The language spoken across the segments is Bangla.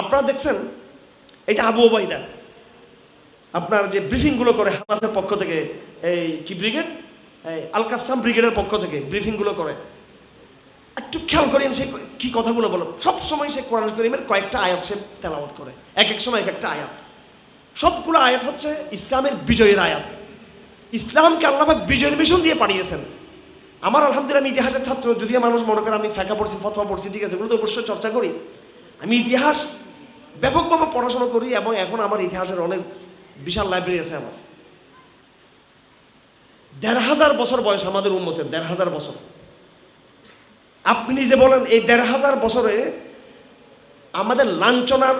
আপনারা দেখছেন, এটা আবু ওবাইদা আপনার যে ব্রিফিংগুলো করে হামাসের পক্ষ থেকে, এই কি ব্রিগেড আল কাসাম ব্রিগেডের পক্ষ থেকে ব্রিফিংগুলো করে। একটু খেয়াল করেন সে কি কথাগুলো বলো। সব সময় সে কোরআন করিমের কয়েকটা আয়াত সে তেলাওয়াত করে। এক এক সময় এক একটা আয়াত। সবগুলো আয়াত হচ্ছে ইসলামের বিজয়ের আয়াত। ইসলামকে আল্লাহ বিজয়ের মিশন দিয়ে পাঠিয়েছেন। আমার আলহামদুলিল্লাহ আমি ইতিহাসের ছাত্র, যদিও মানুষ মনে করে আমি ফেঁকা পড়ছি, ফতোয়া পড়ছি, ঠিক আছে, এগুলো তো অবশ্যই চর্চা করি। আমি ইতিহাস ব্যাপকভাবে পড়াশোনা করি এবং এখন আমার ইতিহাসের অনেক বিশাল লাইব্রেরি আছে আমার। দেড় হাজার বছর বয়স আমাদের উন্মতের দেড় হাজার বছর। আপনি যে বলেন, এই দেড় হাজার বছরে আমাদের লাঞ্ছনার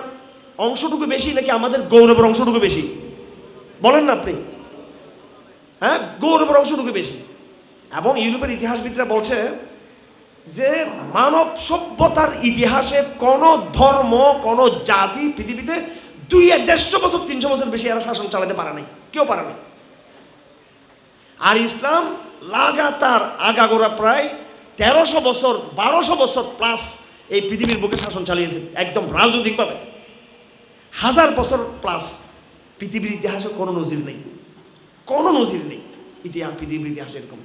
অংশটুকু বেশি নাকি আমাদের গৌরবের অংশটুকু বেশি? বলেন না আপনি। হ্যাঁ? গৌরবের অংশটুকু বেশি। এবং ইউরোপের ইতিহাসবিদরা বলছে যে মানব সভ্যতার ইতিহাসে কোনো ধর্ম, কোনো জাতি পৃথিবীতে দুই দেড়শো বছর, তিনশো বছর বেশি এরা শাসন চালাতে পারে নাই। কেউ পারে নাই। আর ইসলাম লাগাতার আগাগোড়া প্রায় তেরোশো বছর, বারোশো বছর প্লাস এই পৃথিবীর বুকে শাসন চালিয়েছে, একদম রাজনৈতিকভাবে। হাজার বছর প্লাস পৃথিবীর ইতিহাসে কোনো নজির নেই। কোনো নজির নেই ইতিহাস পৃথিবীর ইতিহাসে এরকম।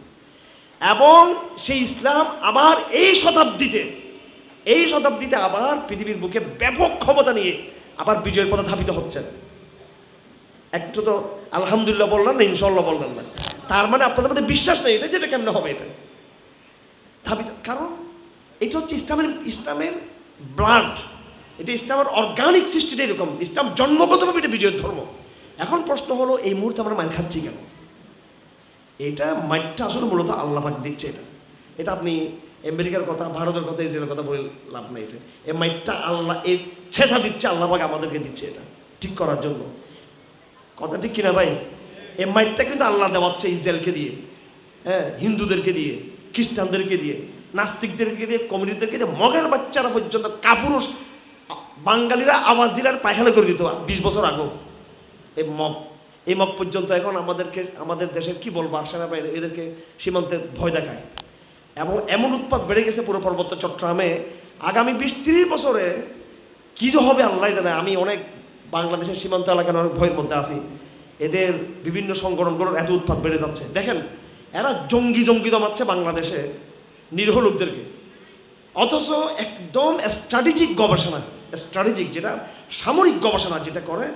এবং সেই ইসলাম আবার এই শতাব্দীতে এই শতাব্দীতে আবার পৃথিবীর বুকে ব্যাপক ক্ষমতা নিয়ে আবার বিজয়ের পথে ধাবিত হচ্ছেন। একটু তো আলহামদুলিল্লাহ বললেন না ইনশাল্লাহ বললেন না। তার মানে আপনাদের মধ্যে বিশ্বাস নেই, এটা যেটা কেমনে হবে এটা? ধাবিত, কারণ এটা হচ্ছে ইসলামের ইসলামের ব্লাড এটা ইসলামের অর্গানিক সৃষ্টিটা এরকম। ইসলাম জন্মগতভাবে এটা বিজয়ের ধর্ম। এখন প্রশ্ন হলো, এই মুহূর্তে আমরা মার খাচ্ছি কেন? এটা মাইটটা আসলে মূলত আল্লাহ পাক দিচ্ছে এটা। এটা আপনি আমেরিকার কথা, ভারতের কথা, ইসরায়েলের কথা বলে লাভ নেই এটা। এই মাইটটা আল্লাহ, এই ছেঁচা দিচ্ছে, আল্লাহ পাক আমাদেরকে দিচ্ছে এটা ঠিক করার জন্য। কথা ঠিক কিনা ভাই? এই মাইটটা কিন্তু আল্লাহ দেওয়াচ্ছে ইসরায়েলকে দিয়ে হ্যাঁ হিন্দুদেরকে দিয়ে, খ্রিস্টানদেরকে দিয়ে, নাস্তিকদেরকে দিয়ে, কমিউনিস্টদেরকে দিয়ে, মগের বাচ্চারা পর্যন্ত, কাপুরুষ, বাঙালিরা আওয়াজ দিলে আর পায়খানা করে দিত বিশ বছর আগেও। এই মগ এই মগ পর্যন্ত এখন আমাদেরকে, আমাদের দেশের কি বলব সেনাবাহিনী এদেরকে সীমান্তে ভয় দেখায়। এবং এমন উৎপাদ বেড়ে গেছে পুরো পার্বত্য চট্টগ্রামে, আগামী বিশ তিরিশ বছরে কী যে হবে আল্লাহ জানে। আমি অনেক বাংলাদেশের সীমান্ত এলাকার অনেক ভয়ের মধ্যে আছি। এদের বিভিন্ন সংগঠনগুলোর এত উৎপাদ বেড়ে যাচ্ছে। দেখেন, এরা জঙ্গি জঙ্গি দমাচ্ছে বাংলাদেশে নিরীহ লোকদেরকে। অথচ একদম স্ট্র্যাটেজিক গবেষণা স্ট্র্যাটেজিক যেটা সামরিক গবেষণা যেটা করে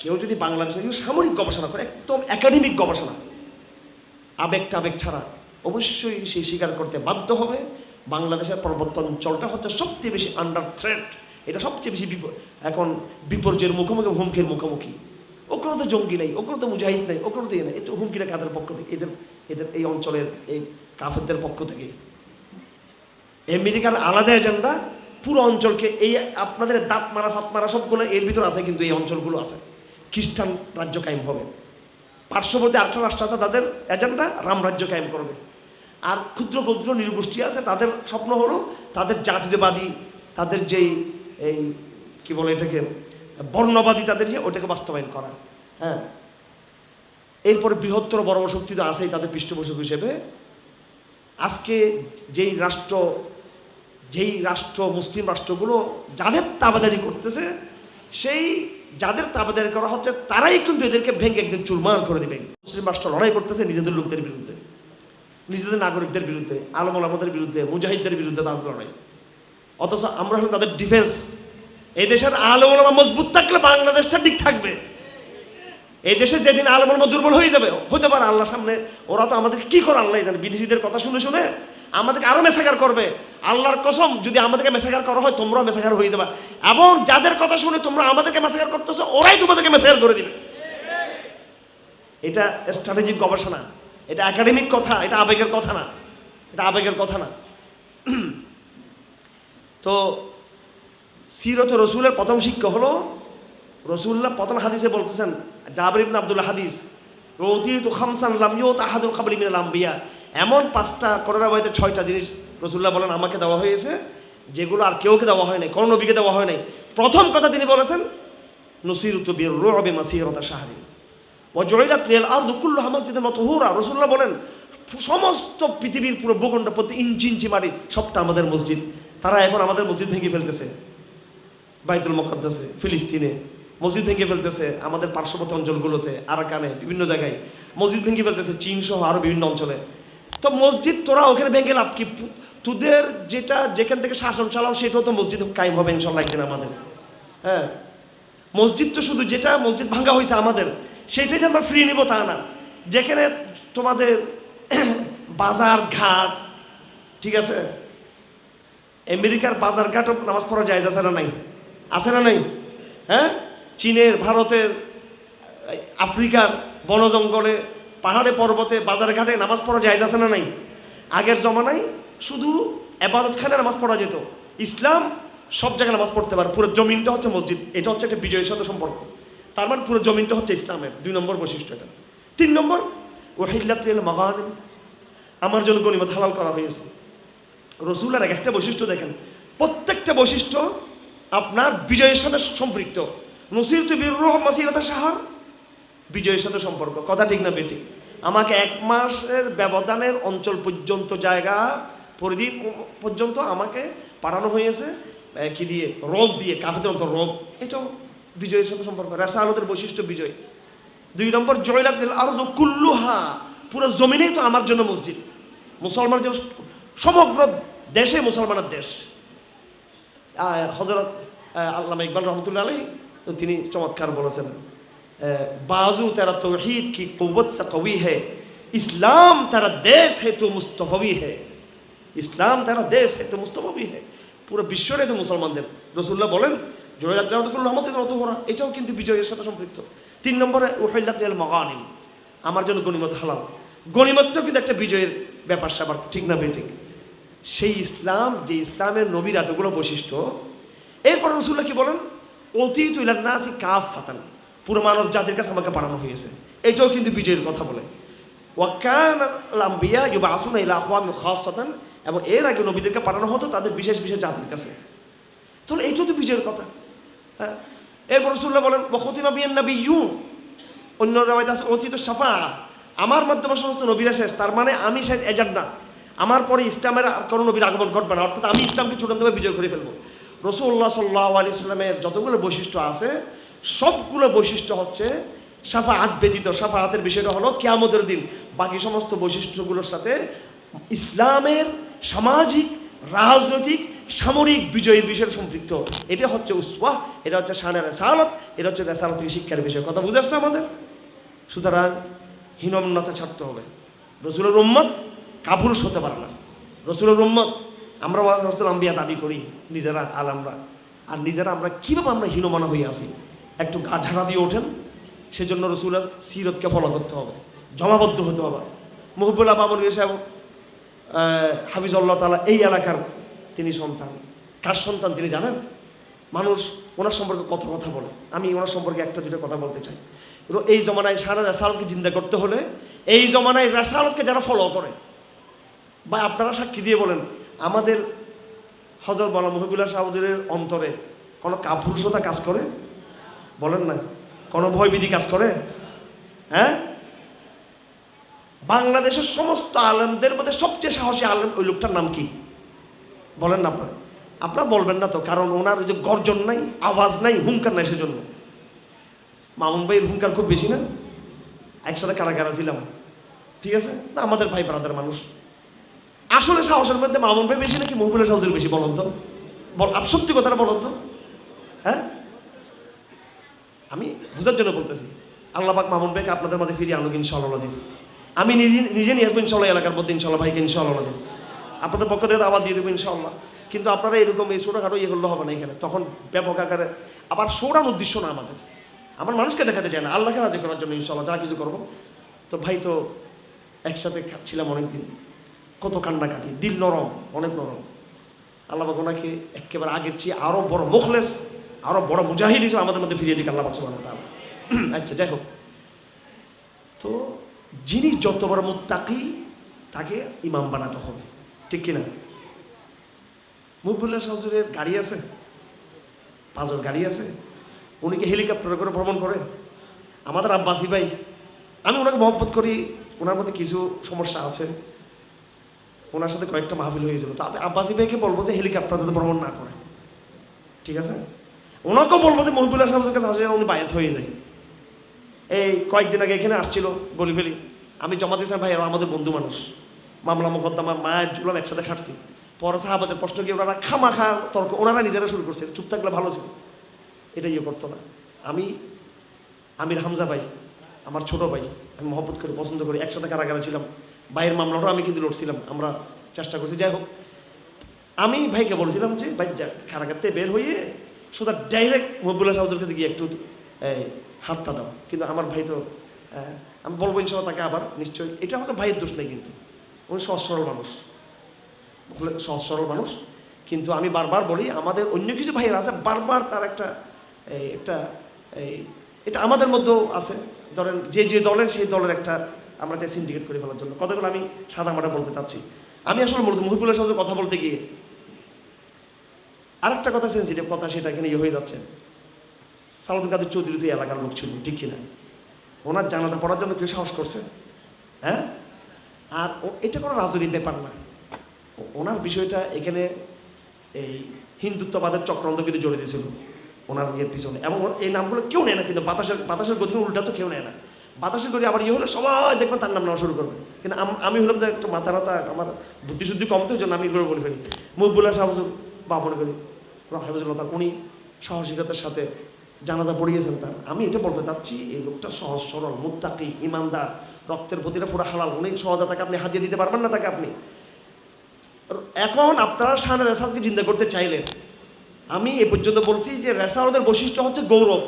কেউ যদি বাংলাদেশে কেউ সামরিক গবেষণা করে, একদম একাডেমিক গবেষণা আবেগ টাবেগ ছাড়া, অবশ্যই সেই স্বীকার করতে বাধ্য হবে। বাংলাদেশের পরবর্তী অঞ্চলটা হচ্ছে সবচেয়ে বেশি আন্ডার থ্রেট এটা সবচেয়ে বেশি এখন বিপর্যয়ের মুখোমুখি, হুমকির মুখোমুখি। ওখানে তো জঙ্গি নেই ওখানে তো মুজাহিদ নেই ওখানে তো ইয়ে নেই, এতে হুমকিরা কাদের পক্ষ থেকে, এদের এদের এই অঞ্চলের এই কাফেরদের পক্ষ থেকে। আমেরিকার আলাদা এজেন্ডা পুরো অঞ্চলকে এই আপনাদের দাঁত মারা, ফাত মারা সবগুলো এর ভিতর আছে কিন্তু এই অঞ্চলগুলো আছে। খ্রিস্টান রাজ্য কায়েম হবে। পার্শ্ববর্তী আটটা রাষ্ট্র আছে, তাদের এজেন্ডা রামরাজ্য কায়েম করবে। আর ক্ষুদ্র ক্ষুদ্র নিরগোষ্ঠী আছে, তাদের স্বপ্ন হলো তাদের জাতীয়বাদী তাদের যেই এই কি বলে এটাকে, বর্ণবাদী তাদের যে ওটাকে বাস্তবায়ন করা। হ্যাঁ। এরপরে বৃহত্তর বড় শক্তি তো আছেই তাদের পৃষ্ঠপোষক হিসেবে। আজকে যেই রাষ্ট্র যেই রাষ্ট্র, মুসলিম রাষ্ট্রগুলো যাদের তাবাদারি করতেছে, সেই যাদের তাবাদারি করা হচ্ছে, তারাই কিন্তু এদেরকে ভেঙে একদিন চুরমার করে দেবে। মুসলিম রাষ্ট্র লড়াই করতেছে নিজেদের লোকদের বিরুদ্ধে, নিজেদের নাগরিকদের বিরুদ্ধে, আলম আলমদের বিরুদ্ধে, মুজাহিদদের বিরুদ্ধে তাদের লড়াই। অথচ আমরা হলাম তাদের ডিফেন্স এই দেশের আলম মজবুত থাকলে বাংলাদেশটা ঠিক থাকবে। এই দেশে যেদিন আলম দুর্বল হয়ে যাবে, হতে পারে আল্লাহ সামনে, ওরা তো আমাদেরকে কি করে আল্লাহ জানে? বিদেশিদের কথা শুনে শুনে আমাদেরকে আরও মেসাকার করবে। আল্লাহর কসম, যদি আমাদেরকে মেসাকার করা হয়, তোমরাও মেসাকার হয়ে যাবে। এবং যাদের কথা শুনে তোমরা আমাদেরকে মেসাকার করতেছো, ওরাই তোমাদেরকে মেসাকার করে দিবে। এটা স্ট্র্যাটেজিক গবেষণা। এটা একাডেমিক কথা, এটা আবেগের কথা না। এটা আবেগের কথা না। তো, সিরত রসুলের প্রথম শিক্ষা হলো, রসুল্লাহ প্রথম হাদিসে বলতেছেন, জাবির ইবনে আব্দুল্লাহ হাদিস, রৌতিত খামসান লামিও তাহাদুল খাবরি মিনাল আম্বিয়া। এমন পাঁচটা করোনা বইতে ছয়টা জিনিস রসুল্লাহ বলেন আমাকে দেওয়া হয়েছে, যেগুলো আর কেউকে দেওয়া হয় নাই, কোনো নবীকে দেওয়া হয় নাই। প্রথম কথা তিনি বলেছেন নসির উত্তবির রবে মাসিরতা সাহারি ও জয়লাত রিয়াল আর দুকুল্ল হামাসজিদের মতো হুরা রসুল্লাহ বলেন, সমস্ত পৃথিবীর পুরো ভূখণ্ড প্রতি ইঞ্চি ইঞ্চি মাটি, সবটা আমাদের মসজিদ। তারা এখন আমাদের মসজিদ ভেঙে ফেলতেছে। বাইতুল মকদ্দাসে, ফিলিস্তিনে মসজিদ ভেঙে ফেলতেছে, আমাদের পার্শ্ববর্তী অঞ্চলগুলোতে, আরাকানে, বিভিন্ন জায়গায় মসজিদ ভেঙে ফেলতেছে চীন সহ আরও বিভিন্ন অঞ্চলে। তো মসজিদ তোরা ওখানে ভেঙে লাভ কি? তোদের যেটা যেখান থেকে শাসন চালাও, সেটাও তো মসজিদ কায়েম হবে ইনশাল্লাহ একদিন আমাদের। হ্যাঁ? মসজিদ তো শুধু যেটা মসজিদ ভাঙ্গা হয়েছে আমাদের, সেটাই যে আমরা ফ্রি নিব তা না। যেখানে তোমাদের বাজার ঘাট, ঠিক আছে? আমেরিকার বাজার ঘাটও নামাজ পড়া যায় আছে না নাই? আছে না নাই? হ্যাঁ? চীনের, ভারতের, আফ্রিকার বন জঙ্গলে পাহাড়ে পর্বতে, বাজার ঘাটে নামাজ পড়া যায় আছে না নাই? আগের জমানায় শুধু এবাদতখানে নামাজ পড়া যেত। ইসলাম সব জায়গায় নামাজ পড়তে পারে। পুরো জমিনটা হচ্ছে মসজিদ। এটা হচ্ছে একটা বিজয়ের সাথে সম্পর্ক। তার মানে পুরো জমিনটা হচ্ছে ইসলামের। দুই নম্বর বৈশিষ্ট্য এটা। তিন নম্বর ওহিল্লাতিল মাগানিম আমার জন্য গণিমত হালাল করা হয়েছে। রসুলের এক একটা বৈশিষ্ট্য দেখেন। প্রত্যেকটা বৈশিষ্ট্য আপনার বিজয়ের সাথে সম্পৃক্ত। নসির তু বীর মাসিরতা সাহার, বিজয়ের সাথে সম্পর্ক। কথা ঠিক না বেটি আমাকে এক মাসের ব্যবধানের অঞ্চল পর্যন্ত জায়গা, পরিধি পর্যন্ত আমাকে পাঠানো হয়েছে কি দিয়ে? রোগ দিয়ে, কাফেদের অন্তর রোগ এটাও বিজয়ের সাথে সম্পর্ক, রেসালতের বৈশিষ্ট্য বিজয়। দুই নম্বর জয়লাভ জয়লাত আরও কুল্লুহা, পুরো জমিনেই তো আমার জন্য মসজিদ। মুসলমান জন্য সমগ্র দেশে মুসলমানের দেশ। হজরত আল্লামা ইকবাল রহমতুল্লাহ আলী তিনি চমৎকার বলেছেন। बाजू तेरा तोहीद की कुव्वत से कवी है इस्लाम तेरा देश है तो मुस्तफवी है ইসলাম তারা দেশ है तो মুস্তফবি है পুরো বিশ্বরে তো মুসলমানদের রসুল্লাহ বলেন জয়রাত রাহমতুল্লাহ মসজিদ অত হরা এটাও কিন্তু বিজয়ের সাথে সম্পৃক্ত তিন নম্বরে ওহিল্লাত মগানিম আমার জন্য গণিমত হালাল গণিমতটাও কিন্তু একটা বিজয়ের ব্যাপার স্যাপার ঠিক না বেঠিক সেই ইসলাম যে ইসলামের নবীর এতগুলো বৈশিষ্ট্য এরপর রসুল্লাহ কি বলেন অতীত ইলান্নাসি কাফ ফাতান পুরো মানব জাতির কাছে আমাকে পাঠানো হয়েছে। এটাও কিন্তু বিজয়ের কথা বলে। ওয়াকান লাম্বিয়া আসুনা এবং এর আগে নবীদেরকে পাঠানো হতো তাদের বিশেষ বিশেষ জাতির কাছে। তাহলে এইটাও তো বিজয়ের কথা। হ্যাঁ? এরপর রসুল্লাহ বলেন বখতিমা বিয়ান নবী ইউ অন্য রাবাইতে আছে, অতীত সাফা আমার মাধ্যমে সমস্ত নবীরা শেষ, তার মানে আমি শেষ এজেন্ট না। আমার পরে ইসলামের আর কোনো নবীর আগমন ঘটবে না, অর্থাৎ আমি ইসলামকে চূড়ান্তভাবে বিজয় করে ফেলব। রসুল্লাহ সাল্লাহ আলি ইসলামের যতগুলো বৈশিষ্ট্য আছে সবগুলো বৈশিষ্ট্য হচ্ছে সাফা হাত ব্যতীত। সাফা হাতের বিষয়টা হলো কেয়ামতের দিন। বাকি সমস্ত বৈশিষ্ট্যগুলোর সাথে ইসলামের সামাজিক, রাজনৈতিক, সামরিক বিজয়ের বিষয়ে সম্পৃক্ত। এটা হচ্ছে উসওয়া এটা হচ্ছে শানের রেসালত, এটা হচ্ছে রেসালত শিক্ষার বিষয়। কথা বুঝাচ্ছে আমাদের? সুতরাং হীনমন্যতা ছাড়তে হবে। রসুলের উম্মত কাপুরুষ হতে পারে না। রসুলের উম্মত, আমরা রসুল আম্বিয়া দাবি করি, নিজেরা আলামরা আর নিজেরা আমরা কীভাবে আমরা হীনমনা হয়ে আসি একটু গা ঝাড়া দিয়ে ওঠেন, সেজন্য রসুলের সিরতকে ফলো করতে হবে, জমাবদ্ধ হতে হবে। মহবুল্লাহ বাবুল সাহেব হাফিজুল্লাহ তালা এই এলাকার তিনি সন্তান। কার সন্তান তিনি জানেন? মানুষ ওনার সম্পর্কে কত কথা বলে। আমি ওনার সম্পর্কে একটা দুটো কথা বলতে চাই। এই জমানায় সারা রেসালতকে চিন্তা করতে হলে এই জমানায় রেসালতকে যারা ফলো করে, বা আপনারা সাক্ষী দিয়ে বলেন, আমাদের হজরত বলা মহিবুল্লাহ সাহুজুরের অন্তরে কোনো কাপুরুষতা কাজ করে? বলেন না, কোনো ভয়বিধি কাজ করে? হ্যাঁ? বাংলাদেশের সমস্ত আলেমদের মধ্যে সবচেয়ে সাহসী আলেম ওই লোকটার নাম কি? বলেন না আপনার। আপনারা বলবেন না তো, কারণ ওনার ওই যে গর্জন নাই, আওয়াজ নাই, হুঙ্কার নাই সেজন্য। মামুন ভাইয়ের হুঙ্কার খুব বেশি না? একসাথে কারাগারা ছিলাম। ঠিক আছে? না আমাদের ভাই ব্রাদার মানুষ। আসলে সাহসের মধ্যে মামুন ভাই বেশি নাকি মহবুলের সাহসের বেশি বলুন তো? বল সত্যি কথাটা বলুন তো। হ্যাঁ? আমি বুঝার জন্য বলতেছি, আল্লাহ পাক মামুন ভাইকে আপনাদের মাঝে ফিরিয়ে আনুক ইনশাআল্লাহ আজিজ। আমি নিজে নিজে নিয়ে আসব ইনশাল্লাহ এলাকার মধ্যে ইনশাল্লাহ ভাইকে ইনশাআল্লাহ আজিজ। আপনাদের পক্ষ থেকে আবার দিয়ে দেবো ইনশাআল্লাহ। কিন্তু আপনারা এরকম এই ছোটোখাটো ইয়ে করলে হবে না এখানে। তখন ব্যাপক আকারে আবার সৌরান উদ্দেশ্য না আমাদের। আমার মানুষকে দেখাতে চায় না, আল্লাহকে রাজি করার জন্য ইনশাল্লাহ যা কিছু করব। তো ভাই তো একসাথে ছিলাম অনেকদিন। কত কান্নাকাটি, দিল নরম, অনেক নরম। আল্লাহ ওনাকে একেবারে আগের চেয়ে আরও বড়, মুখলেস। আরও বড় মুজাহিদ হিসেবে আমাদের মধ্যে ফিরিয়ে দিক আল্লাহ আচ্ছা যাই হোক। তো যিনি যত বড় মুত্তাকি, তাকে ইমাম বানাতে হবে। ঠিক কিনা? মুখবুল্লাহ সাহজুরের গাড়ি আছে? পাঁচর গাড়ি আছে? উনি কি হেলিকপ্টারে করে ভ্রমণ করে? আমাদের আব্বাসি ভাই, আমি ওনাকে মহব্বত করি, ওনার মধ্যে কিছু সমস্যা আছে। ওনার সাথে কয়েকটা মাহফিল হয়েছিল। তো আমি আব্বাসি ভাইকে বলব যে হেলিকপ্টার যাতে ভ্রমণ না করে। ঠিক আছে? ওনাকেও বলব যে মহিবুল্লাহ সাহেবের কাছে আসলে উনি বায়াত হয়ে যায়। এই কয়েকদিন আগে এখানে আসছিল বলি ফেলি। আমি জমা দিয়েছিলাম ভাই আমাদের বন্ধু মানুষ। মামলা মোকদ্দমা মায়ের জুলান একসাথে খাটছি। পরে সাহাবাদের প্রশ্ন গিয়ে ওনারা খামা খা তর্ক, ওনারা নিজেরা শুরু করছে, চুপ থাকলে ভালো ছিল। এটা ইয়ে করতো না। আমি, আমির হামজা ভাই, আমার ছোট ভাই, আমি মহব্বত করি পছন্দ করি, একসাথে কারাগারে ছিলাম। ভাইয়ের মামলাটাও আমি কিন্তু লড়ছিলাম, আমরা চেষ্টা করছি। যাই হোক, আমি ভাইকে বলছিলাম যে, ভাই, যা থেকে বের হয়ে সোজা ডাইরেক্ট মহবুল্লাহ সাহেবের কাছে গিয়ে একটু হাতটা দাও। কিন্তু আমার ভাই তো আমি বলব ইনশাল্লাহ তাকে আবার, নিশ্চয়ই। এটা আমাকে ভাইয়ের দোষ নেই কিন্তু। উনি সহজ সরল মানুষ। সহজ সরল মানুষ। কিন্তু আমি বারবার বলি, আমাদের অন্য কিছু ভাইয়ের আছে, বারবার তার একটা একটা এই এটা আমাদের মধ্যেও আছে। ধরেন যে যে দলের, সেই দলের একটা আমরা সিন্ডিকেট করে ফেলার জন্য। কতগুলো আমি সাদা মাটা বলতে চাচ্ছি। আমি আসলে মূলত মহিবুলের সাথে কথা বলতে গিয়ে আরেকটা কথা সেন্সিটিভ কথা, সেটা এখানে ইয়ে হয়ে যাচ্ছে। সালাদুল কাদের চৌধুরী তো এলাকার লোক ছিল, ঠিক কিনা? ওনার জানাজা পড়ার জন্য কেউ সাহস করছে? হ্যাঁ? আর এটা কোনো রাজনৈতিক ব্যাপার না। ওনার বিষয়টা এখানে এই হিন্দুত্ববাদের চক্রান্ত কিন্তু জড়িত ছিল, ওনার ইয়ের পিছনে। এবং এই নামগুলো কেউ নেয় না, কিন্তু বাতাসের বাতাসের গতি উল্টা তো কেউ নেয় না। বাতাসের গতি আবার ইয়ে হলে সবাই দেখবেন তার নাম নেওয়া শুরু করবে। কিন্তু আমি হলাম যে একটা মাথা রাতা আমার বুদ্ধিশুদ্ধি কম তো ওই জন্য আমি এগুলো বলে ফেলি। মুখবুল্লাহ সাহাবুজ বা মনে করি। হাফিজুল্লাহ তার উনি সাহসিকতার সাথে জানাজা পড়িয়েছেন তার। আমি এটা বলতে চাচ্ছি, এই লোকটা সহজ, সরল, মুত্তাকি, ইমানদার, রক্তের প্রতিটা পুরো হালাল, উনি সহজে তাকে আপনি হাতিয়ে দিতে পারবেন না তাকে আপনি। এখন আপনারা শান রেসালকে চিন্তা করতে চাইলেন। আমি এ পর্যন্ত বলছি যে রেসালদের বৈশিষ্ট্য হচ্ছে গৌরব।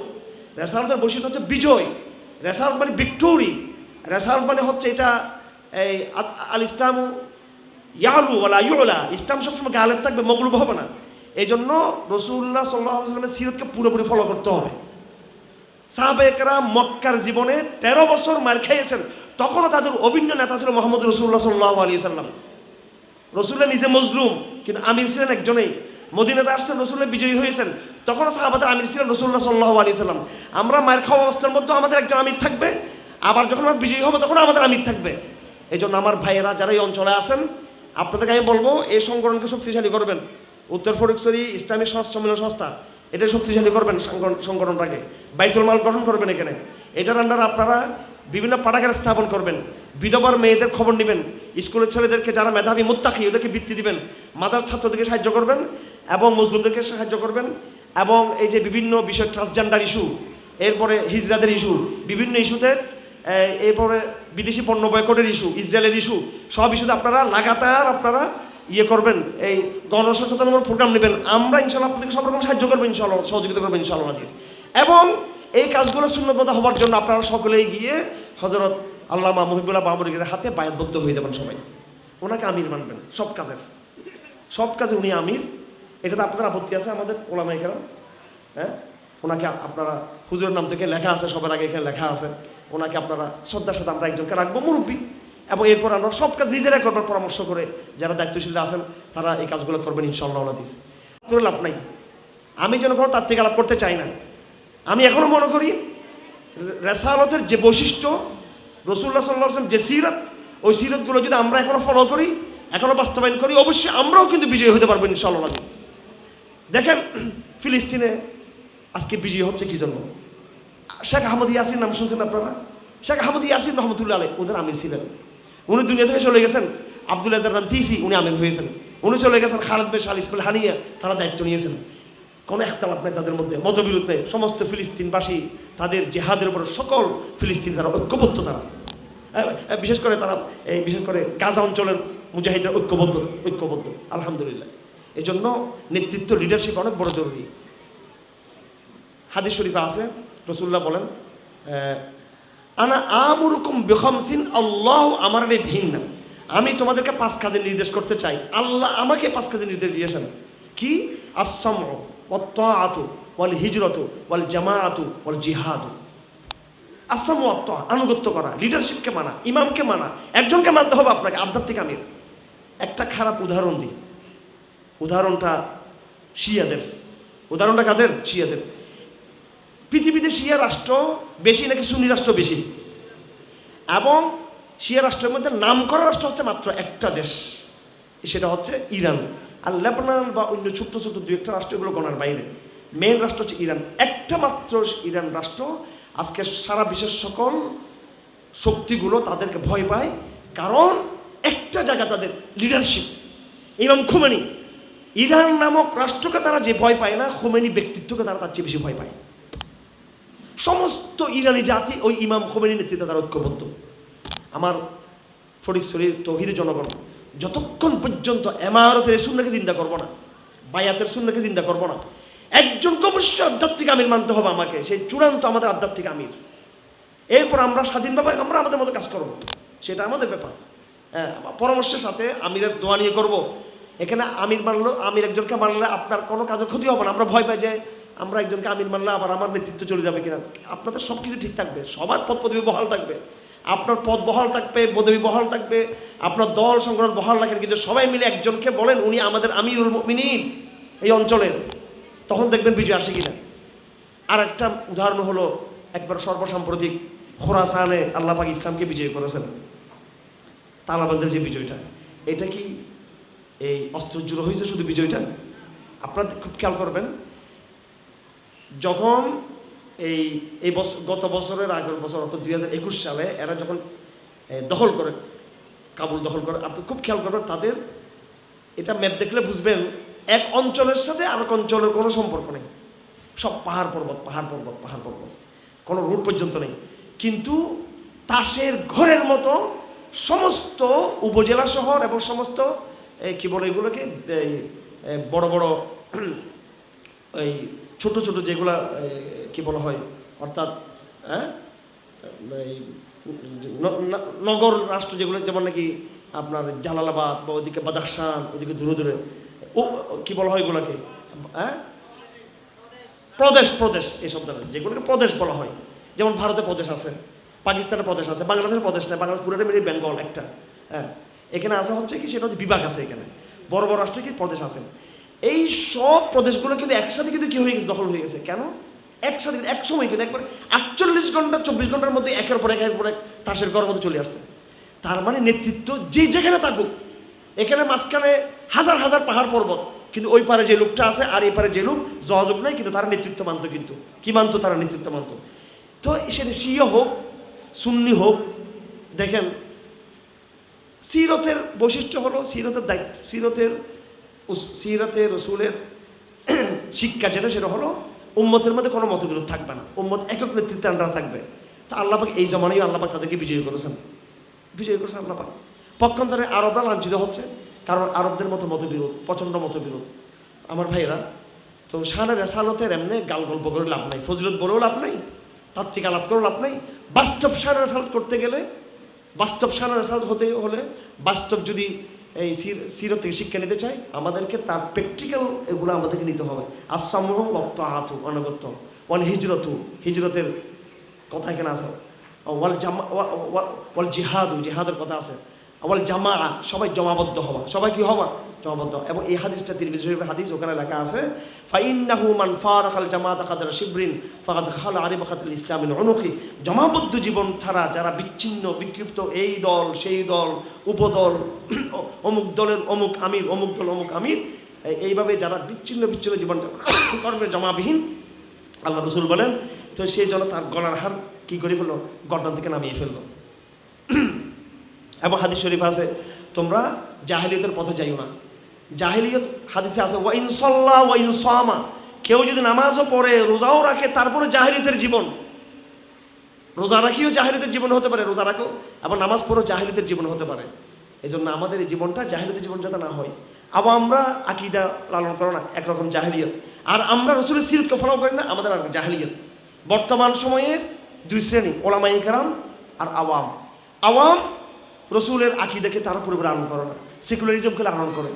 রেসালদের বৈশিষ্ট্য হচ্ছে বিজয়। রেসাল মানে ভিক্টোরি। রেসাল মানে হচ্ছে এটা, এই আল ইসলামু ইয়ালু ওলা ইউলা। ইসলাম সবসময় গালেব থাকবে, মগলুব হবে না। এই জন্য রসুল্লাহ সাল্লামের সিরতকে পুরোপুরি ফলো করতে হবে। সাহাবেকরা মক্কার জীবনে তেরো বছর মার খেয়েছেন তখনও তাদের অভিন্ন নেতা ছিল মোহাম্মদ রসুল্লাহ সাল্লাহ আলী সাল্লাম রসুল্লাহ নিজে মজলুম, কিন্তু আমির ছিলেন একজনেই। মদিনাতে আসছেন রসুল্লাহ বিজয়ী হয়েছেন। তখনও সাহাবাদের আমির ছিলেন রসুল্লাহ সাল্লাহ আলী সাল্লাম আমরা মায়ের খাওয়া অবস্থার মধ্যে আমাদের একজন আমির থাকবে, আবার যখন আমরা বিজয়ী হব তখন আমাদের আমির থাকবে। এই জন্য আমার ভাইয়েরা যারা এই অঞ্চলে আছেন, আপনাদেরকে আমি বলব, এই সংগঠনকে শক্তিশালী করবেন। উত্তর ফরিকসরি ইসলামী সম্মেলন সংস্থা, এটা শক্তিশালী করবেন সংগঠন- সংগঠনটাকে। বাইতুল মাল গঠন করবেন এখানে। এটার আন্ডার আপনারা বিভিন্ন পাঠাগার স্থাপন করবেন। বিধবার মেয়েদের খবর নেবেন। স্কুলের ছেলেদেরকে যারা মেধাবী মুত্তাকি, ওদেরকে বৃত্তি দিবেন। মাদার ছাত্রদেরকে সাহায্য করবেন এবং মুসলিমদেরকে সাহায্য করবেন এবং এই যে বিভিন্ন বিষয় ট্রান্সজেন্ডার ইস্যু এরপরে হিজরাদের ইস্যু বিভিন্ন ইস্যুতে এরপরে বিদেশি পণ্য বয়কটের ইস্যু ইসরায়েলের ইস্যু সব ইস্যুতে আপনারা লাগাতার আপনারা ইয়ে করবেন, এই গণসচেতনমূলক প্রোগ্রাম নেবেন। আমরা ইনশাল্লাহ আপনাদেরকে সব রকম সাহায্য করব ইনশাল্লাহ সহযোগিতা করব ইনশাল্লাহ এবং এই কাজগুলো শূন্যপদ হওয়ার জন্য আপনারা সকলেই গিয়ে হজরত আল্লামা মহিবুল্লাহ বামরিকের হাতে বায়াতবদ্ধ হয়ে যাবেন সবাই। ওনাকে আমির মানবেন, সব কাজের। সব কাজে উনি আমির। এটাতে আপনাদের আপত্তি আছে আমাদের ওলামাই কেরাম? হ্যাঁ? ওনাকে আপনারা, হুজুরের নাম থেকে লেখা আছে, সবার আগে এখানে লেখা আছে। ওনাকে আপনারা, শ্রদ্ধার সাথে আমরা একজনকে রাখব, মুরব্বী। এবং এরপর আমরা সব কাজ নিজেরাই করবার পরামর্শ করে যারা দায়িত্বশীল আছেন, তারা এই কাজগুলো করবেন ইনশাল্লাহ করে লাভ নাই। আমি যেন কোনো তার থেকে লাভ করতে চাই না। আমি এখনও মনে করি, রেসালতের যে বৈশিষ্ট্য রসুল্লাহ সাল্লাহ আসলাম যে সিরত, ওই সিরতগুলো যদি আমরা এখনও ফলো করি এখনও বাস্তবায়ন করি, অবশ্যই আমরাও কিন্তু বিজয়ী হতে পারব ইনশাল্লাহ আজিজ। দেখেন, ফিলিস্তিনে আজকে বিজয়ী হচ্ছে কি জন্য? শেখ আহমদ ইয়াসির নাম শুনছেন আপনারা? শেখ আহমদ ইয়াসির রহমতুল্লাহ আলী ওদের আমির ছিলেন। উনি দুনিয়া থেকে চলে গেছেন। আব্দুল আজার তিসি উনি আমির হয়েছেন। উনি চলে গেছেন খালেদ বেশ আল ইসমাইল হানিয়া, তারা দায়িত্ব নিয়েছেন। কোনো একতালাপ নেই তাদের মধ্যে, মতবিরোধ নেই। সমস্ত ফিলিস্তিনবাসী তাদের জেহাদের উপর সকল ফিলিস্তিন তারা ঐক্যবদ্ধ তারা। বিশেষ করে তারা এই বিশেষ করে গাজা অঞ্চলের মুজাহিদের ঐক্যবদ্ধ ঐক্যবদ্ধ। আলহামদুলিল্লাহ। এই জন্য নেতৃত্ব লিডারশিপ অনেক বড় জরুরি। হাদিস শরীফা আছে রসুল্লাহ বলেন আনা আমুরুকুম বেখমসিন, আল্লাহ আমার রে ভিন্ন আমি তোমাদেরকে পাঁচ কাজের নির্দেশ করতে চাই। আল্লাহ আমাকে পাঁচ কাজের নির্দেশ দিয়েছেন। কি? আসাম আতু ওয়াল হিজরতু ওয়াল জামাআতু ওয়াল জিহাদু আসাম অত্ত আনুগত্য করা, লিডারশিপকে মানা, ইমামকে মানা, একজনকে মানতে হবে আপনাকে, আধ্যাত্মিক আমির। একটা খারাপ উদাহরণ দিই। উদাহরণটা শিয়াদের। উদাহরণটা কাদের? শিয়াদের। পৃথিবীতে শিয়া রাষ্ট্র বেশি নাকি সুন্নি রাষ্ট্র বেশি? এবং শিয়া রাষ্ট্রের মধ্যে নাম করা রাষ্ট্র হচ্ছে মাত্র একটা দেশ, সেটা হচ্ছে ইরান। আর লেবানন বা অন্য ছোট্ট ছোট্ট দু একটা রাষ্ট্র, এগুলো গণার বাইরে। মেন রাষ্ট্র হচ্ছে ইরান। একটা মাত্র ইরান রাষ্ট্র আজকে সারা বিশ্বের সকল শক্তিগুলো তাদেরকে ভয় পায়, কারণ একটা জায়গা তাদের লিডারশিপ ইমাম খুমেনি। ইরান নামক রাষ্ট্রকে তারা যে ভয় পায় না, খুমেনি ব্যক্তিত্বকে তারা তার চেয়ে বেশি ভয় পায়। সমস্ত ইরানি জাতি ওই ইমাম খোমেনি নেতৃত্বে তারা ঐক্যবদ্ধ। আমার ফটিকছড়ির তহিদ জনগণ, যতক্ষণ পর্যন্ত এমারতের শূন্যকে চিন্তা করব না, বায়াতের শূন্যকে চিন্তা করব না একজনকে অবশ্যই আধ্যাত্মিক আমির মানতে হবে আমাকে, সেই চূড়ান্ত আমাদের আধ্যাত্মিক আমির। এরপর আমরা স্বাধীনভাবে আমরা আমাদের মতো কাজ করব সেটা আমাদের ব্যাপার। হ্যাঁ পরামর্শের সাথে আমিরের দোয়া নিয়ে করব। এখানে আমির মানলো, আমির একজনকে মানলে আপনার কোনো কাজের ক্ষতি হবে না। আমরা ভয় পাই যে আমরা একজনকে আমির মানলে আবার আমার নেতৃত্ব চলে যাবে কিনা? আপনাদের সব কিছু ঠিক থাকবে, সবার পদ পদবি বহাল থাকবে। আপনার পদ বহাল থাকবে, পদবি বহাল থাকবে, আপনার দল সংগঠন বহাল রাখেন, কিন্তু সবাই মিলে একজনকে বলেন, উনি আমাদের আমিরুল মিনিন এই অঞ্চলের। তখন দেখবেন বিজয় আসে কিনা? আর একটা উদাহরণ হলো, একবার সর্বসাম্প্রতিক খোরাসানে আল্লাহ পাক ইসলামকে বিজয় করেছেন। তালাবানদের যে বিজয়টা, এটা কি এই অস্ত্রজুড়ো হয়েছে শুধু বিজয়টা? আপনারা খুব খেয়াল করবেন যখন এই এই বছর গত বছরের আগের বছর, অর্থাৎ দুই হাজার একুশ সালে, এরা যখন দখল করে, কাবুল দখল করে, আপনি খুব খেয়াল করবেন, তাদের এটা ম্যাপ দেখলে বুঝবেন, এক অঞ্চলের সাথে আর এক অঞ্চলের কোনো সম্পর্ক নেই। সব পাহাড় পর্বত পাহাড় পর্বত পাহাড় পর্বত, কোনো রুট পর্যন্ত নেই। কিন্তু তাসের ঘরের মতো সমস্ত উপজেলা শহর এবং সমস্ত কী বলে এগুলোকে বড় বড়, এই ছোট ছোট যেগুলা কি বলা হয়, অর্থাৎ হ্যাঁ নগর রাষ্ট্র যেগুলো, যেমন নাকি আপনার জালালাবাদ বা ওদিকে বাদাকশান ওদিকে দূরে দূরে, ও, কি বলা হয় এগুলোকে হ্যাঁ প্রদেশ প্রদেশ, এই শব্দটা, যেগুলোকে প্রদেশ বলা হয়। যেমন ভারতে প্রদেশ আছে পাকিস্তানের প্রদেশ আছে বাংলাদেশের প্রদেশ নেই, বাংলাদেশ পুরোটা মিলিয়ে বেঙ্গল একটা হ্যাঁ। এখানে আসা হচ্ছে কি, সেটা হচ্ছে বিভাগ আছে এখানে। বড় বড় রাষ্ট্রে কি প্রদেশ আছে। এই সব প্রদেশগুলো কিন্তু একসাথে কিন্তু কি হয়ে গেছে, দখল হয়ে গেছে। কেন? একসাথে কিন্তু, এক সময় কিন্তু একবার আটচল্লিশ ঘণ্টা, চব্বিশ ঘণ্টার মধ্যে একের পর এক, একের পর এক তাসের ঘর মধ্যে চলে আসছে। তার মানে নেতৃত্ব যে যেখানে থাকুক, এখানে মাঝখানে হাজার হাজার পাহাড় পর্বত, কিন্তু ওই পারে যে লোকটা আছে আর এই পারে যে লোক যোগাযোগ নেই, কিন্তু তারা নেতৃত্ব মানত কিন্তু। কি মানত? তারা নেতৃত্ব মানত। তো সেটা সিও হোক, সুন্নি হোক, দেখেন, সিরতের বৈশিষ্ট্য হলো সিরতের দায়িত্ব, সিরতের সিরতের রসুলের শিক্ষা যেটা, সেটা হলো উম্মতের মধ্যে কোনো মতবিরোধ থাকবে না। উম্মত একক নেতৃত্বে আন্ডার থাকবে। তা আল্লাপাক এই জমানেই আল্লাপাক তাদেরকে বিজয়ী করেছেন। বিজয় করেছে আল্লাপাক পক্ষান্তরে আরবরা লাঞ্ছিত হচ্ছে, কারণ আরবদের মতো মতবিরোধ, প্রচণ্ড মতবিরোধ। আমার ভাইরা তো শানের রেসালতের এমনি গাল গল্প করে লাভ নাই, ফজলত বলেও লাভ নাই, তাত্ত্বিক আলাপ করেও লাভ নাই। বাস্তব শানের রেসালত করতে গেলে, বাস্তব শানের রেসালত হতে হলে বাস্তব যদি এই সির- সিরত থেকে শিক্ষা নিতে চাই, আমাদেরকে তার প্র্যাকটিক্যাল এগুলো আমাদেরকে নিতে হবে। আসামহ বক্ত আহাতু অনগত্য ওয়ান হিজরতু, হিজরতের কথা এখানে আছে। ওয়াল জামা ওয়া- ওয়া- ওয়াল জিহাদু, জিহাদের কথা আছে। ওয়াল জামা সবাই জমাবদ্ধ হওয়া সবাই কি হওয়া জমাবদ্ধ এবং এই হাদিসটা হাদিস, ওখানে লেখা আছে, ফাইন্নাহু মান জামাত খাদরা শিবরিন, ফাকাদ খাল আরিব ইসলামিন জমাবদ্ধ জীবন ছাড়া যারা বিচ্ছিন্ন, বিক্ষিপ্ত, এই দল, সেই দল, উপদল, অমুক দলের অমুক আমির, অমুক দল, অমুক আমির এইভাবে যারা বিচ্ছিন্ন বিচ্ছিন্ন জীবন করবে জমাবিহীন, আল্লাহ রসুল বলেন, তো সেই জন্য তার গলার হার কি করে ফেলল? গর্দান থেকে নামিয়ে ফেলল। এবং হাদিস শরীফ আছে, তোমরা জাহেলিয়তের পথে যাইও না। জাহেলিয়ত হাদিসে আছে ওয়াইন সল্লাহ ওয়াইন সামা কেউ যদি নামাজও পড়ে, রোজাও রাখে, তারপরে জাহেলিয়তের জীবন। রোজা রাখিও জাহেলিয়তের জীবন হতে পারে, রোজা রাখো, আবার নামাজ পড়েও জাহেলিয়তের জীবন হতে পারে। এই জন্য আমাদের এই জীবনটা জাহেলিয়তের জীবন যাতে না হয়। আবার আমরা আকিদা লালন করো না, একরকম জাহেলিয়ত। আর আমরা রসুলের সিরতকে ফলো করি না, আমাদের আর জাহেলিয়ত। বর্তমান সময়ের দুই শ্রেণি ওলামাই কারাম আর আওয়াম। আওয়াম রসুলের আকিদাকে তারা পুরোপুরি লালন করে না, সেকুলারিজমকে লালন করে।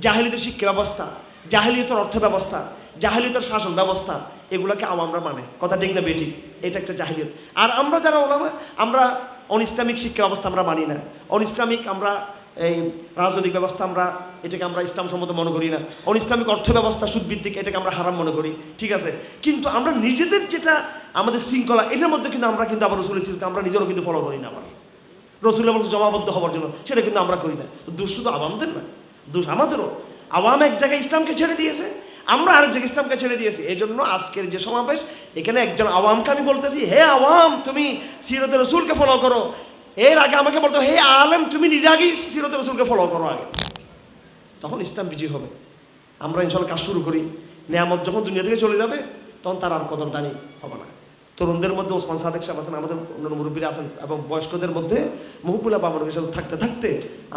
জাহেলিয়তের শিক্ষা ব্যবস্থা, জাহেলিয়তের অর্থ ব্যবস্থা জাহেলিয়তের শাসন ব্যবস্থা, এগুলোকে আওয়ামরা মানে। কথা ঠিক না বেঠিক এটা একটা জাহিলিয়ত। আর আমরা যারা ওলামা, আমরা অনিসলামিক শিক্ষা ব্যবস্থা আমরা মানি না। অনিসলামিক আমরা, এই রাজনৈতিক ব্যবস্থা আমরা, এটাকে আমরা ইসলাম সম্মত মনে করি না। অনিসলামিক অর্থ ব্যবস্থা সুদভিত্তিক, এটাকে আমরা হারাম মনে করি। ঠিক আছে? কিন্তু আমরা নিজেদের যেটা, আমাদের শৃঙ্খলা, এটার মধ্যে কিন্তু আমরা কিন্তু আবার রসুলের শৃঙ্খলা, আমরা নিজেরও কিন্তু ফলো করি না আবার। বলছে জমাবদ্ধ হওয়ার জন্য, সেটা কিন্তু আমরা করি না। তো দোষ শুধু আওয়ামদের না। দোষ আমাদেরও। আওয়াম এক জায়গায় ইসলামকে ছেড়ে দিয়েছে, আমরা আরেক জায়গায় ইসলামকে ছেড়ে দিয়েছি। এই জন্য আজকের যে সমাবেশ, এখানে একজন আওয়ামকে আমি বলতেছি, হে আওয়াম, তুমি সিরত রসুলকে ফলো করো। এর আগে আমাকে বলতো, হে আলেম, তুমি নিজে আগেই সিরত রসুলকে ফলো করো আগে। তখন ইসলাম বিজয়ী হবে। আমরা ইনশাল্লাহ কাজ শুরু করি। নেয়ামত যখন দুনিয়া থেকে চলে যাবে, তখন তার আর কদরদানি হবে না। তরুণদের মধ্যে ওসমান সাদেক সাহেব আছেন, আমাদের অন্যান্য মুরব্বীরা আছেন এবং বয়স্কদের মধ্যে মহবুল্লাহ বাবর হিসাবে থাকতে থাকতে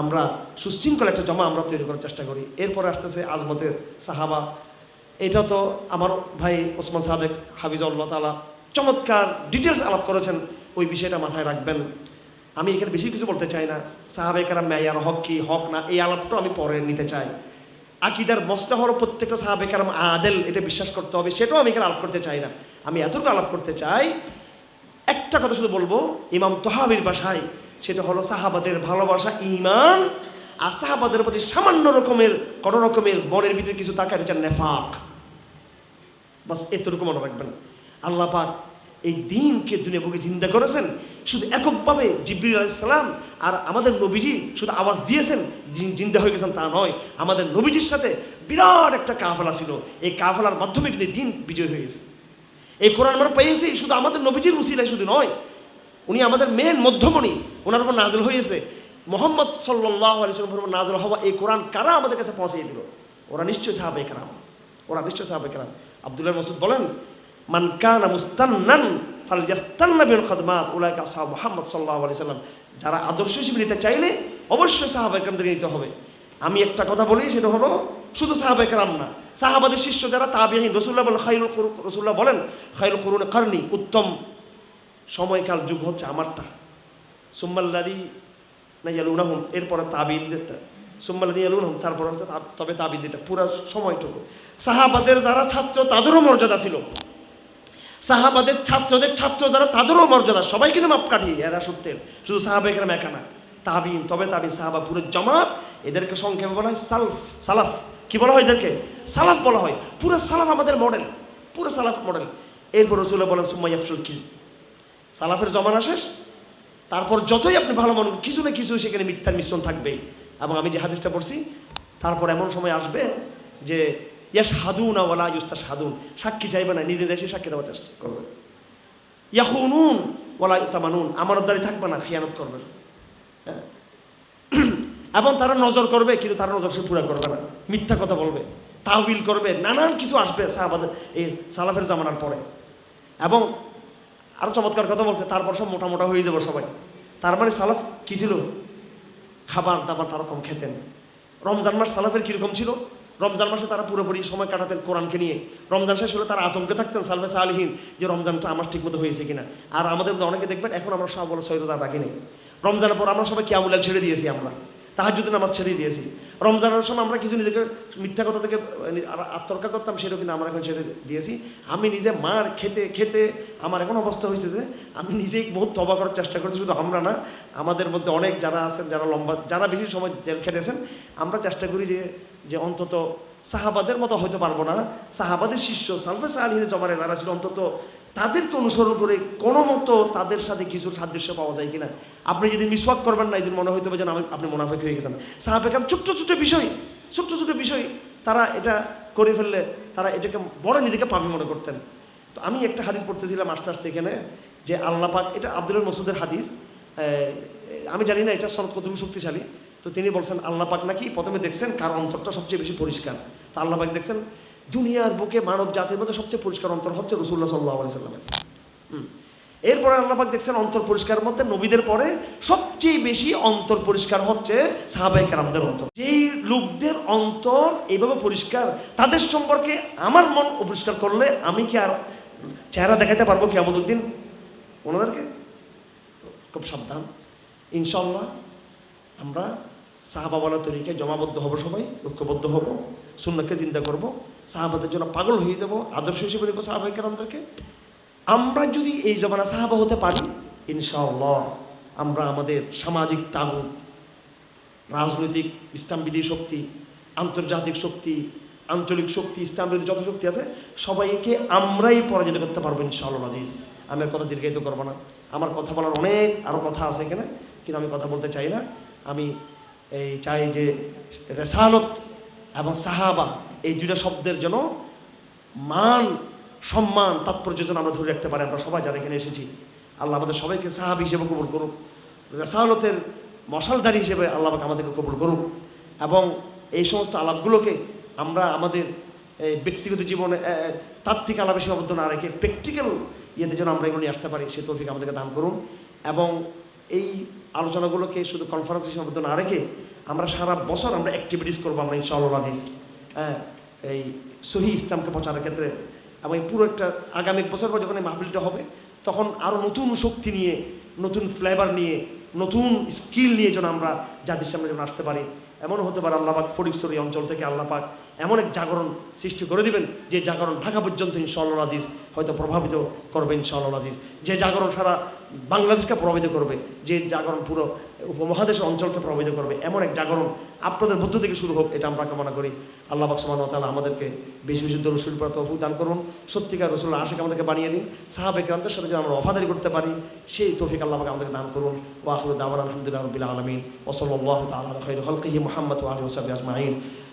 আমরা সুশৃঙ্খল একটা জমা আমরা তৈরি করার চেষ্টা করি। এরপরে আসতেছে আজমতের সাহাবা। এটা তো আমার ভাই ওসমান সাদেক হাফিজউল্লাহ তালা চমৎকার ডিটেলস আলাপ করেছেন, ওই বিষয়টা মাথায় রাখবেন। আমি এখানে বেশি কিছু বলতে চাই না। সাহাবেকারা মেয়ার হক কি, হক না, এই আলাপটা আমি পরে নিতে চাই। আকিদার মশলা হওয়ার প্রত্যেকটা সাহাবেকারাম আদেল এটা বিশ্বাস করতে হবে, সেটাও আমি এখানে আলাপ করতে চাই না। আমি এতটুকু আলাপ করতে চাই, একটা কথা শুধু বলব, ইমাম তোহাবির বাসায় সেটা হলো সাহাবাদের ভালোবাসা ইমান আর সাহাবাদের প্রতি সামান্য রকমের, কোনো রকমের মনের ভিতরে কিছু তাকাতে চান নেফাক। বাস এতটুকু মনে রাখবেন। আল্লাহ পাক এই দিনকে দুনিয়া বুকে চিন্তা করেছেন, শুধু এককভাবে জিব্রিল আলাইসালাম আর আমাদের নবীজি শুধু আওয়াজ দিয়েছেন জিন- জিন্দা হয়ে গেছেন তা নয়, আমাদের নবীজির সাথে বিরাট একটা কাফেলা ছিল। এই কাফেলার মাধ্যমে কিন্তু দিন বিজয় হয়ে গেছে। এই কোরআন আমরা পেয়েছি, শুধু আমাদের নবীজির উসিলায় শুধু নয়, উনি আমাদের মেন মধ্যমণি ওনার উপর নাজল হয়েছে। মোহাম্মদ সাল্লাহ উপর নাজল হওয়া এই কোরআন কারা আমাদের কাছে পৌঁছিয়ে দিল? ওরা নিশ্চয়ই সাহাবে কারাম, ওরা নিশ্চয়ই সাহাবে কারাম। আবদুল্লাহ মসুদ বলেন মান কানা মুস্তান্নান ফাল ইয়াস্তান্না বিল খাদমাত, উলাইকা আসহাব মুহাম্মদ সাল্লাল্লাহু আলাইহি সাল্লাম। যারা আদর্শ হিসেবে নিতে চাইলে অবশ্যই সাহাবা একরামদের নিতে হবে। আমি একটা কথা বলি, সেটা হলো শুধু সাহাবা একরাম না, সাহাবাদের শিষ্য যারা তাবিহীন রসুল্লাহ বলেন খাইরুল রসুল্লাহ বলেন খাইরুল করুন কারণী উত্তম। সময়কাল যুগ হচ্ছে আমারটা। সুম্মাল্লাদি না ইয়ালুনাহুম এরপরে তাবিনদেরটা সুম্মাল্লাদি ইয়ালুনাহুম তারপরে হচ্ছে তবে তাবিনদেরটা পুরো সময়টুকু। সাহাবাদের যারা ছাত্র, তাদেরও মর্যাদা ছিল। সাহাবাদের ছাত্রদের ছাত্র যারা, তাদেরও মর্যাদা। সবাই কিন্তু মাপকাঠি এরা সত্যের শুধু সাহাবেকরাম একা না, তাবিন, তবে তাবিন, সাহাবা, পুরো জমাত, এদেরকে সংক্ষেপে বলা হয় সালফ, সালাফ। কি বলা হয় এদেরকে? সালাফ বলা হয়। পুরো সালাফ আমাদের মডেল পুরো সালাফ মডেল এরপর রসুল্লাহ বলেন সুম্মাই আফসুল কি সালাফের জমানা শেষ। তারপর যতই আপনি ভালো মনে কিছু না কিছু সেখানে মিথ্যার মিশ্রণ থাকবেই। এবং আমি যে হাদিসটা পড়ছি, তারপর এমন সময় আসবে যে ইয়াস হাদুন ওয়ালা ইউস্তা সাদুন সাক্ষী চাইবে না নিজে দেশে সাক্ষী দেওয়ার চেষ্টা করবে। ইয়াহুনুন ওয়ালা তামানুন আমানতদারি থাকবে না খিয়ানত করবে। হ্যাঁ। এবং তারা নজর করবে, কিন্তু তারা নজর সে পুরা করবে না। মিথ্যা কথা বলবে, তাহবিল করবে, নানান কিছু আসবে সাহাবাদের এই সালাফের জামানার পরে। এবং আরও চমৎকার কথা বলছে, তারপর সব মোটা মোটা হয়ে যাবে সবাই। তার মানে সালাফ কী ছিল? খাবার দাবার তারা কম খেতেন। রমজান মাস সালাফের কীরকম ছিল? রমজান মাসে তারা পুরোপুরি সময় কাটাতেন কোরআনকে নিয়ে। রমজান শেষ হলে তারা আতঙ্কে থাকতেন সালফে সালহীন যে রমজানটা আমার ঠিকমতো হয়েছে কিনা। আর আমাদের মধ্যে অনেকে দেখবেন, এখন আমরা সব বলে ছয় রোজা নেই। রমজানের পর আমরা সবাই কিয়ামুল্লাল ছেড়ে দিয়েছি আমরা। তাহাজুদ্দিন নামাজ ছেড়ে দিয়েছি। রমজানের সময় আমরা কিছু নিজেকে মিথ্যা কথা থেকে আহ, আত্মরক্ষা করতাম সেটাও কিন্তু আমরা এখন ছেড়ে দিয়েছি। আমি নিজে মার খেতে খেতে আমার এখন অবস্থা হয়েছে যে আমি নিজেই বহুত তবা করার চেষ্টা করছি শুধু আমরা না আমাদের মধ্যে অনেক যারা আছেন যারা লম্বা যারা বেশি সময় জেল খেটেছেন আমরা চেষ্টা করি যে যে অন্তত সাহাবাদের মতো হইতে পারব না। সাহাবাদের শিষ্য সালফে সাহালিনের জমারে যারা ছিল অন্তত তাদেরকে অনুসরণ করে কোনো মতো তাদের সাথে কিছু সাদৃশ্য পাওয়া যায় কিনা। আপনি যদি মিসওয়াক করবেন না এদিন মনে হইতে হবে যেন আমি আপনি মোনাফেক হয়ে গেছেন। সাহাবেকাম ছোট্ট ছোট্ট বিষয়, ছোট্ট ছোট্ট বিষয়, তারা এটা করে ফেললে তারা এটাকে বড় নিজেকে পাপি মনে করতেন। তো আমি একটা হাদিস পড়তেছিলাম আস্তে আস্তে এখানে, যে আল্লাপাক এটা আব্দুল মসুদের হাদিস। আমি জানি না এটা সনদ কতটুকু শক্তিশালী। তো তিনি বলছেন আল্লাহ পাক নাকি প্রথমে দেখছেন কার অন্তরটা সবচেয়ে বেশি পরিষ্কার। তা আল্লাহ পাক দেখছেন, দুনিয়ার বুকে মানব জাতির মধ্যে সবচেয়ে পরিষ্কার অন্তর হচ্ছে রসুল্লাহ সাল্লাহ আলি সাল্লামের। এরপরে আল্লাহ পাক দেখছেন, অন্তর পরিষ্কার মধ্যে নবীদের পরে সবচেয়ে বেশি অন্তর পরিষ্কার হচ্ছে সাহাবাই কারামদের অন্তর। যেই লোকদের অন্তর এইভাবে পরিষ্কার, তাদের সম্পর্কে আমার মন অপরিষ্কার করলে আমি কি আর চেহারা দেখাতে পারব কি আমাদের দিন? ওনাদেরকে? খুব সাবধান। ইনশাল্লাহ আমরা সাহাবাওয়ালা তরিকে জমাবদ্ধ হব সবাই, ঐক্যবদ্ধ হব সুন্নাকে চিন্তা করব। সাহাবাদের জন্য পাগল হয়ে যাব, আদর্শ হিসেবে নেব সাহাবাই কেরামদেরকে আমরা যদি এই জমানা সাহাবা হতে পারি, ইনশাআল্লাহ আমরা আমাদের সামাজিক তাগুত, রাজনৈতিক ইসলামবিধি শক্তি, আন্তর্জাতিক শক্তি, আঞ্চলিক শক্তি ইসলামবিধি যত শক্তি আছে, সবাইকে আমরাই পরাজিত করতে পারব ইনশাআল্লাহ আজিজ। আমি কথা দীর্ঘায়িত করব না। আমার কথা বলার অনেক আরও কথা আছে এখানে, কিন্তু আমি কথা বলতে চাই না। আমি এই চাই যে রেসালত এবং সাহাবা এই দুইটা শব্দের যেন মান, সম্মান, তাৎপর্য যেন আমরা ধরে রাখতে পারি। আমরা সবাই যারা এখানে এসেছি, আল্লাহ আমাদের সবাইকে সাহাবি হিসেবে কবুল করুক, রেসালতের মশালদারি হিসেবে আল্লাহ পাক আমাদেরকে কবুল করুক এবং এই সমস্ত আলাপগুলোকে আমরা আমাদের এই ব্যক্তিগত জীবনে তাত্ত্বিক আলাপে সীমাবদ্ধ না রেখে প্র্যাকটিক্যাল ইয়েতে যেন আমরা এগুলো নিয়ে আসতে পারি, সে তৌফিক আমাদেরকে দান করুন। এবং এই আলোচনাগুলোকে শুধু কনফারেন্সে সীমাবদ্ধ না রেখে আমরা সারা বছর আমরা অ্যাক্টিভিটিস করব আমরা ইনশাআল্লাহ আজিজ। হ্যাঁ এই সহি ইসলামকে প্রচারের ক্ষেত্রে এবং পুরো একটা আগামী বছর পর যখন এই মাহফিলটা হবে, তখন আরও নতুন শক্তি নিয়ে, নতুন ফ্লেভার নিয়ে, নতুন স্কিল নিয়ে যেন আমরা জাতির সামনে যেন আসতে পারি। এমন হতে পারে আল্লাপাক ফরিকসর এই অঞ্চল থেকে আল্লাপাক এমন এক জাগরণ সৃষ্টি করে দিবেন যে জাগরণ ঢাকা পর্যন্ত ইনশাআল্লাহ আজিজ হয়তো প্রভাবিত করবে ইনশাআল্লাহ আজিজ। যে জাগরণ সারা বাংলাদেশকে প্রভাবিত করবে, যে জাগরণ পুরো উপমহাদেশের অঞ্চলকে প্রভাবিত করবে, এমন এক জাগরণ আপনাদের মধ্য থেকে শুরু হোক, এটা আমরা কামনা করি। আল্লাহ বাকসমান তালা আমাদেরকে বেশি বেশি দরুসুল পড়া তৌফিক দান করুন। সত্যিকার রসুল আশেখ আমাদেরকে বানিয়ে দিন। সাহাবে ক্রান্তের সাথে যেন আমরা অফাদারি করতে পারি, সেই তৌফিক আল্লাহকে আমাদেরকে দান করুন। ওয়াহুল দাওয়ান আলহামদুলিল্লাহ রবিল আলমিন। ওসল্লাহ তালা খৈর হলকিহি মোহাম্মদ আলী ওসাবি আজমাইন।